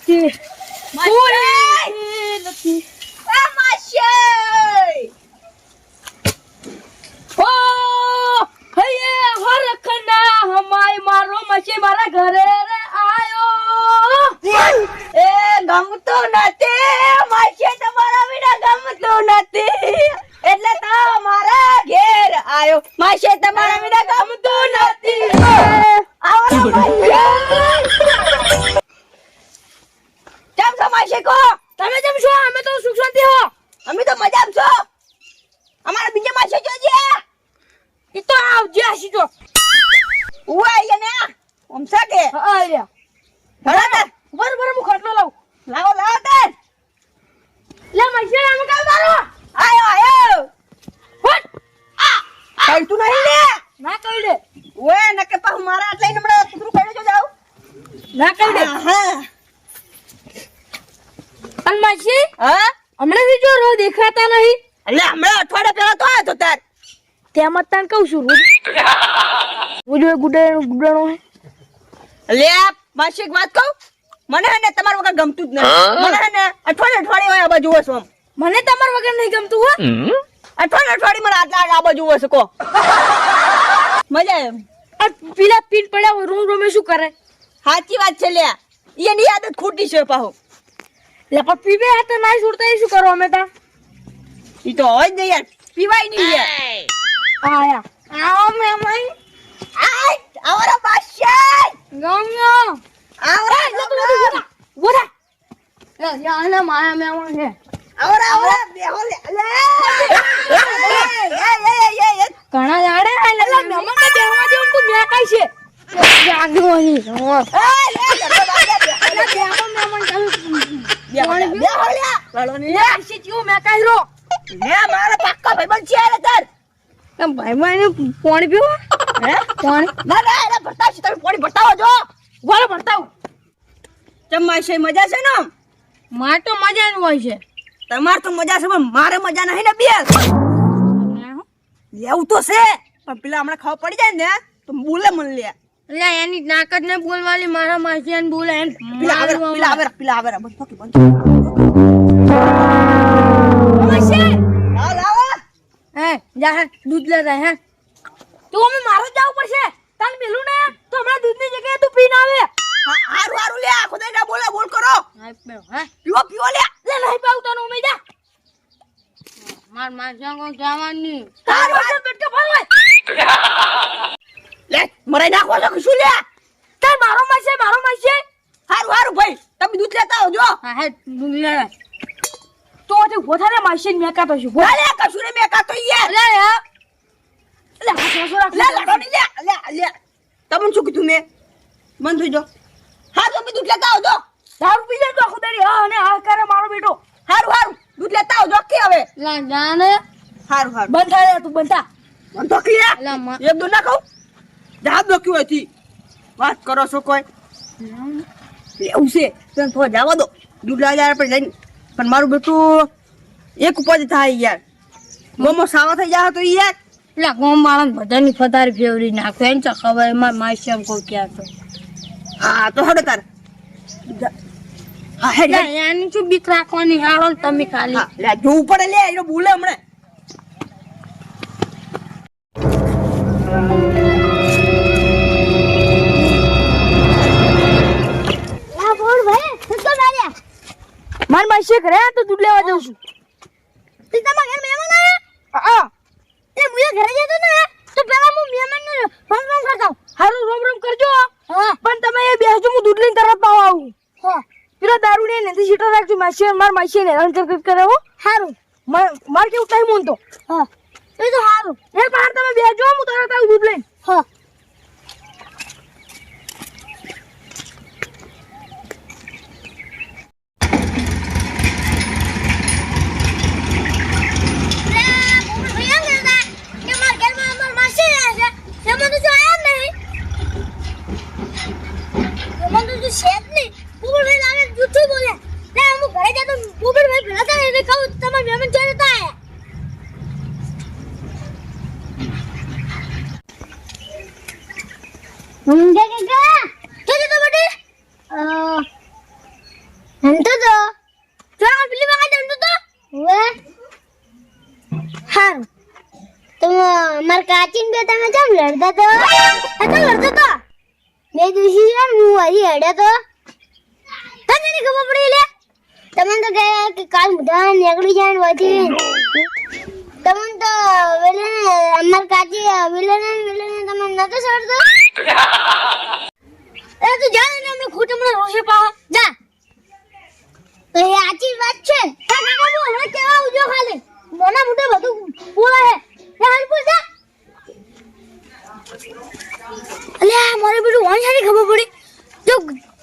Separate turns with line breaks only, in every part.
નથી. કોઈ નથી. મારો ઘરે આયો.
એ ગમતું નથી. માસે તમારા વિના ગમતું નથી. એટલે તો મારા ઘેર આયો. માસે તમારા વિના ગમતું નથી આવો માસે. કેમ છો માસે કો
તમે કેમ છો અમે તો સુખ શાંતિ હો
અમે તો મજામાં છો અમારા બીજા માસે જોજે
ઈ તો આવજે હસી જો
ઉવા આઈએ ને ઓમ સાકે
હા ખાટલો લાવ.
લાવો લાવો તાર.
લે મૈસી મારો.
આયો આયો. નહીં ને
ના કહી દે.
ઓએ નકે પા મારા આટલા નમડા કુતરું જો જાવ
ના કહી દે.
હા
અન મૈસી
હા?
હમણાં થી જો રો દેખાતા નહીં.
એટલે હમણાં અઠવાડિયા પહેલા તો આવ્યો તો તાર.
તેમ જ તને કહું છું રોજ. રોજ ગુડાણો ગુડાણો
લે માસી એક વાત કહું? મને હે ને તમારા વગર ગમતું જ નથી. મને હે ને અઠવાડિયે અઠવાડિયે હોય આ બાજુ હોય આમ.
મને તમાર વગર નહીં ગમતું હો.
અઠવાડિયે અઠવાડિયે મને આટલા આ બાજુ હોય શકો મજા આવે એમ.
આ પેલા પીન પડ્યા હોય રૂમ રૂમે શું કરે?
સાચી વાત છે લે એની આદત ખોટી છે પાહો.
લે પણ પીવે આ તો ના છોડતા એ શું કરો અમે તા?
ઈ તો હોય જ નહીં યાર. પીવાય નહીં યાર
આયા. આવો મે મઈ
આય. આવરો બાદશાહ
ગમ્યો
આવરો આવરો
બોલા લે યાને માયા મે આવો છે
આવરો આવરો બેહો લે લે
ઘણા જાડે આ લે મહેમાન ને બેહવા દેવું તું મે કાઈ છે જાગો અહીં હો
એ લે
મહેમાન
બેહો લે લડો નહીં
લે આશી જીવ મે કાઈ રો
લે મારો પાક્કો ભાઈબંધ છે રે તાર
તમ ભાઈ ભાઈ પાણી પીવો
હે?
પાણી
ના ના એને ભરતા છે તમે પાણી ભરતાવો જો.
બોલો ભરતાવ.
તમારી છે મજા છે ને
માર તો મજા ન હોય છે.
તમાર તો મજા છે પણ મારે મજા નહીં ને બે લેવું તો છે પણ પેલા હમણાં ખાવા પડી જાય ને તો બોલે મન લે.
એટલે એની નાકત ને બોલવાની મારા માસી બોલે એમ.
પેલા આવે પેલા આવે પેલા આવે બંધ ફકી બંધ હે
જા હે દૂધ લેતા હે. તું અમે મારે જ જવું પડશે. તને પેલું ને? તો હમણાં દૂધની જગ્યાએ તું પીને આવે.
હારું હારું લે આખો દઈ ના બોલે બોલ કરો.
પીવો,
પીવો પીવો લે.
લે નહીં પાવ તને ઉમે જા માર માર કો જવાની.
તારો
બેટકે ભાઈ
લે મરાઈ નાખો છો શું લે?
તાર મારો માસે મારો માસે
હારું હારું ભાઈ તમે દૂધ લેતા આવજો.
હા હે દૂધ લે. તો તે વધારે માસે મેકાતો છું બોલ
કશું રે મેકાતો યાર.
લે લે લે
લે લે. તમને શું કીધું મેં? બંધ થઈ જો હા તમે દૂધ લેતા આવજો.
દારૂ પી તો આખું હા અને આ કરે મારો બેટો.
હારું હારું. દૂધ લેતા આવજો કે હવે? હારું હારું.
બંધ થાય તું બંધા
તો કે એક દો ના કહું જવાબ દો ક્યું હતી વાત કરો છો કોઈ? એવું છે. તને થોડા જવા દો. દૂધ લાવી આપણે લઈને. પણ મારું બેટું એક ઉપર થાય યાર. ગમો સાવા થઈ જાય તો યાર.
લા કોમ વાળા બધાની ફતારી ફેવરી નાખે. એને તો ખબર એમાં માસી એમ કોઈ ક્યાં તો.
હા તો હડો તાર. હા હે
લા. એની શું બીક રાખવાની? હાલો તમે ખાલી.
જોવું પડે લે એનો ભૂલે હમણાં.
માર માસી ઘરે તો દૂધ લેવા જાઉં છું. તું તમારા ઘર મહેમાન એ ઘરે જતો ને તો પેલા હું મહેમાન ને રોમ રોમ કરતા. હારું રોમ રોમ કરજો. હા. પણ તમે એ બેસજો હું દૂધ લઈને તરત પાવ આવું. હા. પેલો દારૂ ને નથી સીટો રાખજો માસી માર માસી ને હેરાન કર કરે હો. હારું. માર કેવું ટાઈમ હું તો. હા. એ તો હારું. એ બહાર તમે બેસજો હું તરત આવું દૂધ લઈને. હા.
હંતો તો આ પેલી વખત હંતો તો વે હારું તો માર કાચીન બે તમે કેમ લડતા તો આ તો લડતો તો બે દિવસી હું હજી હેડ્યો તો તને નહીં ખબર પડી લે તમને તો કહે કે કાલ બધા નીકળી જાય ને વધી તમને તો વેલે અમાર કાચી વેલે ને વેલે ને તમને નતો સડતો એ તું જાણે ને અમને ખોટ હમણાં રોશે પા જા તો એ આચી વાત છે. તા કાકા હવે કેવા આવજો ખાલી. મોના મોટે બધું બોલે હે એ હાલ જા. અલ્યા મારે બધું વાણી સારી ખબર પડી. જો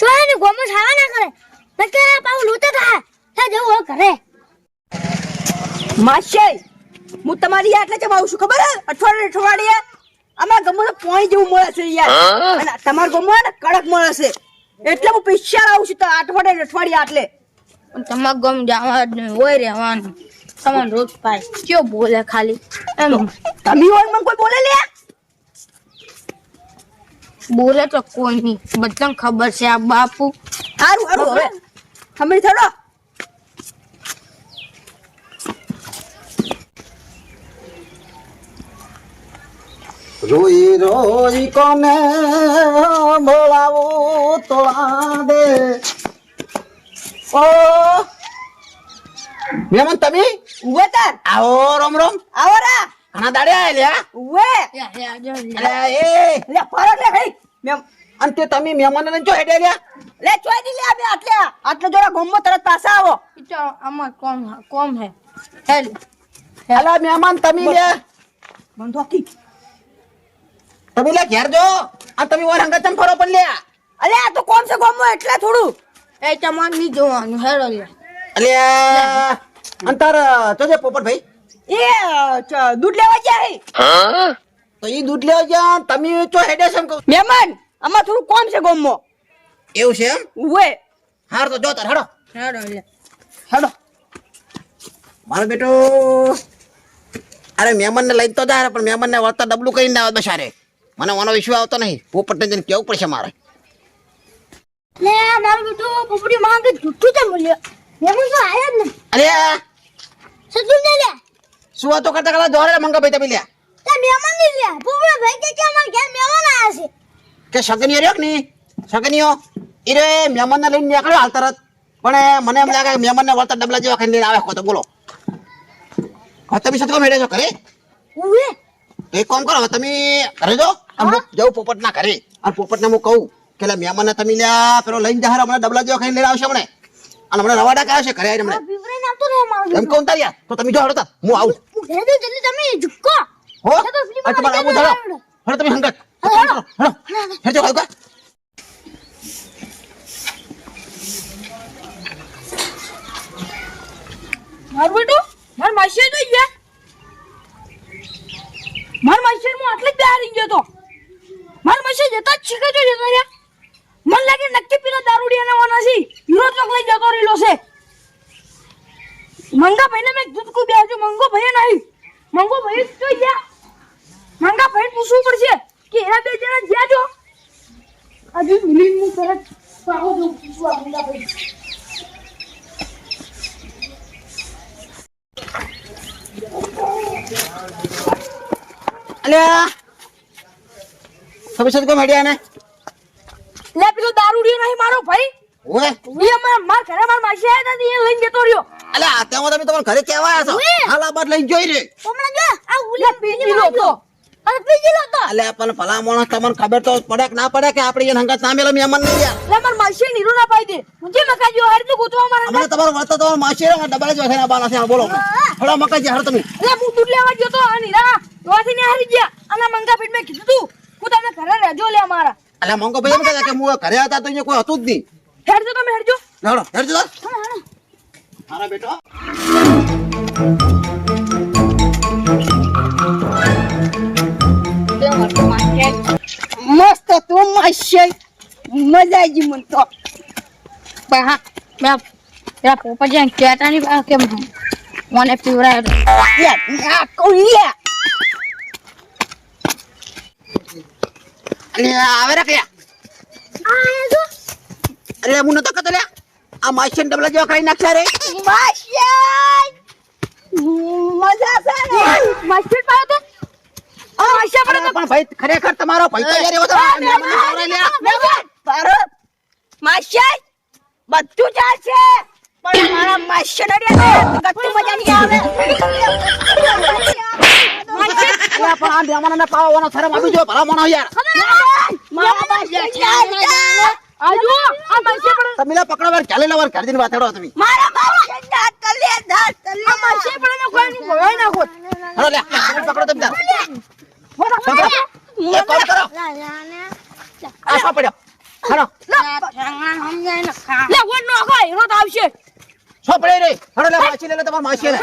તો હે ને ગોમો ખાવા ના કરે. નકે પાઉ લૂતે થા હા જવું હવે ઘરે.
માશે હું તમારી આટલે કેમ આવું છું ખબર હે અઠવાડિયે અઠવાડિયે અમારા ગમો તો પોણી જેવું મળે છે યાર. અને તમારા ગમો ને કડક મળે છે. એટલે હું પૈસા આવું છું તો અઠવાડિયે અઠવાડિયે આટલે.
તમારે ગમ જવા જ નહીં હોય રહેવાનું. તમારે રોજ પાય કયો બોલે ખાલી? એમ.
તમે હોય મને કોઈ બોલે લે?
બોલે તો કોઈ નહીં. બધાને ખબર છે આ બાપુ.
સારું સારું હવે ખબર થડો
રોઈ રોઈ કોને બોલાવું તોળા દે ઓ મેમન તમે?
ઉવે તાર.
આવો રોમ રોમ.
આવો રા.
ઘણા દાડે આયા
ઉવે.
એ.
લે ફરક લે ભાઈ. મેમ
અંતે તમે મહેમાન ને જો હેડે ગયા
લે ચોઈ દી લે બે આટલે. આટલે જોરા ગમો તરત પાછા આવો.
આમાં કોમ કોમ હે. હેલ.
અલા મહેમાન તમે લે.
બંધોકી
તમે લે ઘેર જો. આ તમે ઓર હંગા ચમ ફરો પણ લે.
અલે આ તો કોમ છે ગમો એટલે થોડું.
એ તમારે નહીં જોવાનું. હેડો લે.
અલે અંતર તો જે પોપટ ભાઈ?
એ દૂધ લેવા ગયા હે.
તો એ દૂધ લેવા ગયા તમે તો હેડે છે કહું.
મહેમાન આમાં થોડું કોમ છે ગમો
એવું છે એમ?
ઉવે.
હાર તો જો તાર હેડો.
હેડો લે.
હેડો. મારો બેટો અરે મહેમાન ને લઈને તો જાય પણ મહેમાન ને વળતા ડબલું કરીને આવે બસારે. મને મને વિશ્વાસ આવતો નહીં. પોપટ ને જઈને કેવું પડશે મારે?
લે મારું બેટું પોપડી માંગે જુઠ્ઠું છે મૂલ્ય મેમન તો આયા જ નહીં.
અરે
સચું ને લે
શું વાતો કરતા કરતા દોરે મંગા ભાઈ તમે લ્યા.
તે મહેમાન ને લે પોપડા ભાઈ કે કે અમાર ઘેર મહેમાન આયા છે.
કે સગનીઓ રહ્યો કે નહીં? સગનીઓ એ રે મહેમાન ને લઈને નીકળ્યો હાલ તરત. પણ મને એમ લાગે મહેમાન ને વળતા ડબલા જેવા ખાઈને આવે કો તો બોલો. હવે તમે સતકો મેળે છો ઘરે
ઉવે
તો એક કામ કરો તમે ઘરે જો હું. જાઉં પોપટ ના ઘરે. અને પોપટ ને હું કહું કે લે મહેમાન ને તમે લ્યા પેલો લઈને જહાર હમણાં ડબલા જેવા ખાઈને લઈને આવશે હમણે. અને હમણાં રવાડા છે ઘરે આવીને હમણાં.
આવતો રહે મારું
એમ કહું તારી તો તમે જો હડો તા હું આવું
હું ઘરે જલ્દી તમે ઝુક્કો.
હો? આ તમારે આવું
મારી
ધરો હડો તમે હંગત.
હળો, હળો.
હડો હેડજો હાલ
મારું બેટું માર માસી તો ગયા માર માસી હું આટલે જ બેહારી ગયો તો માર માસી જતા જ શીખે જો જતા રહ્યા મન લાગે નક્કી પેલા દારૂડિયાના વાના છે હીરો ચોક લઈ જતો રહેલો છે મંગા ભાઈને મેં કીધું તું બેહજો મંગો ભાઈ નહીં. મંગો ભાઈ તો ગયા મંગા ભાઈ પૂછવું પડશે કે એના બે જણા જ્યાં જો હજુ મિલિન હું તરત પાહો દઉં પૂછવા મંગા ભાઈ.
અલ્યા. સબસદ કો મેળ્યા ને
લે પેલો દારૂડિયો નહીં મારો ભાઈ.
ઓએ
એ અમાર માર ઘરે માર માસી આયા હતા એ લઈને જતો રહ્યો
તેમાં તમે તમારા ઘરે કેવા આવ્યા છો? હાલ બાદ લઈને જોઈ રે
હમણાં જો આ
લે પીજી લો
અરે પીજી લો તો.
અલ્યા પણ ભલા માણસ તમને ખબર તો પડે કે ના પડે કે આપણે એને હંગાત ના મેલો મહેમાન નહીં યાર
લે માર માસી નીરો ના પાઈ દે. મુજે મકાજો હાર તો ગોતવા મારા
હમણાં તમારું વળતા તમારું માસી રે ડબલ જ વખેના બાલા છે બોલો. થોડા મકાજી હાર તમે.
લે હું દૂધ લેવા ગયો તો આ નીરા દોથી ને હારી ગયા. અને મંગા પેટ મેં કીધું તું. હું તમે ઘરે રહેજો લે મારા
અલ્યા મંગો ભાઈ એમ કહે કે હું ઘરે હતા તો અહીંયા કોઈ હતું જ નહીં.
હેડજો તમે હેડજો.
હેડો હેડજો. તો હારા બેટો
મસ્ત તું માશે મજા આવી ગઈ મને તો
ભાઈ હા મેં પેલા પોપા કહેતા નહીં કેમ મને
કહું લે
અરે આવે રે કયા
આ જો
અરે હું નતો કહેતો લ્યા આ માશિયન ડબલા જેવા કરી નાખ્યા રે?
માશિયાઈ મજા છે ને?
માસ્ટર પાયો તો. આ માસ્ટર
અરે પણ ભાઈ ખરેખર તમારો ભાઈ તો યાર એવો તો.
મહેમાન ભારત માશિયાઈ બધું ચાલશે પણ મારા માશિયાને ને ગત્તુ મજા નહીં આવે.
અરે પણ આ મહેમાનને પાવાનો શરમ આવી જો ભલા માણો યાર
મારા માશિયા
આજુ આ માસ્ટર પડે
તમે પકડો વાર ચાલે વાર ઘર જઈને વાત તમે.
મારા માશિયા તલે દાત તલે
આ માસ્ટર પડે ને કોઈ નહીં ભવાય નાખો
હલો લે પકડો તમે કરો. આ પડ્યો
લે. નો તો આવશે.
છોપડે પડ્યો રે. હલો લે માસી લે લે તમારા માસી લે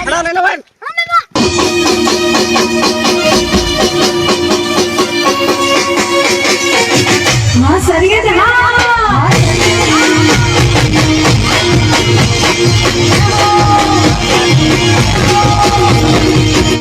હલો લે લે વાન